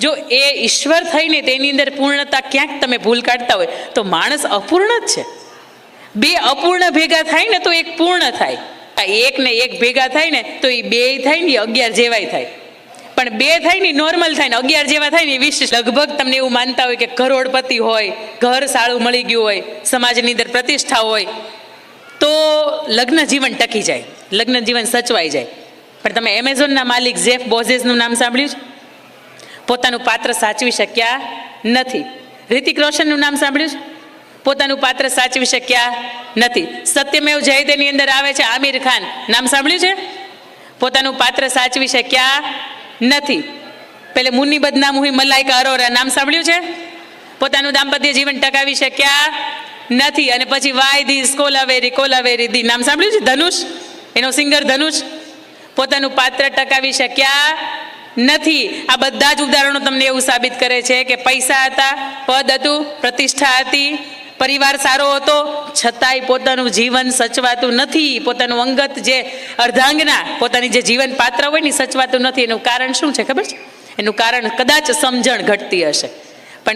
જો એ ઈશ્વર થઈને તેની અંદર પૂર્ણતા ક્યાંક તમે ભૂલ કાઢતા હોય, તો માણસ અપૂર્ણ જ છે. બે અપૂર્ણ ભેગા થાય ને તો એક પૂર્ણ થાય. આ એક ને એક ભેગા થાય ને તો એ બે થાય ને અગિયાર જેવાય થાય. પણ બે થાય ને નોર્મલ થાય ને અગિયાર જેવા થાય ને એ વિશેષ લગભગ તમને એવું માનતા હોય કે કરોડપતિ હોય, ઘર સારું મળી ગયું હોય, સમાજની અંદર પ્રતિષ્ઠા હોય, તો લગ્ન જીવન ટકી જાય, લગ્ન જીવન સચવાઈ જાય. પણ તમે એમેઝોનના માલિક જેફ બોઝેસનું નામ સાંભળ્યું છે? પોતાનું પાત્ર સાચવી શક્યા નથી. રિતિક રોશનનું નામ સાંભળ્યું છે? પોતાનું પાત્ર સાચવી શક્યા નથી. સત્યમેવ જયદેની અંદર આવે છે આમિર ખાન. નામ સાંભળ્યું છે? પોતાનું પાત્ર સાચવી શક્યા નથી. પેલે મુન્ની બદનામુહી મલાઈકા અરોરા. નામ સાંભળ્યું છે? પોતાનું દાંપત્ય જીવન ટકાવી શક્યા નથી. અને પછી વાય ધીસ કોલાવેરી કોલાવેરી દી નામ સાંભળ્યું છે? ધનુષ? એનો સિંગર ધનુષ? પોતાનું પાત્ર ટકાવી શક્યા નથી. આ બધા જ ઉદાહરણો તમને એવું સાબિત કરે છે કે પૈસા હતા, પદ હતું, પ્રતિષ્ઠા હતી, પરિવાર સારો હતો. છતાંય પોતાનું જીવન સચવાતું નથી. પોતાનું અંગત જે અર્ધાંગના, પોતાની જે જીવન પાત્ર હોય ને સચવાતું નથી. એનું કારણ શું છે ખબર છે? એનું કારણ કદાચ સમજણ ઘટતી હશે.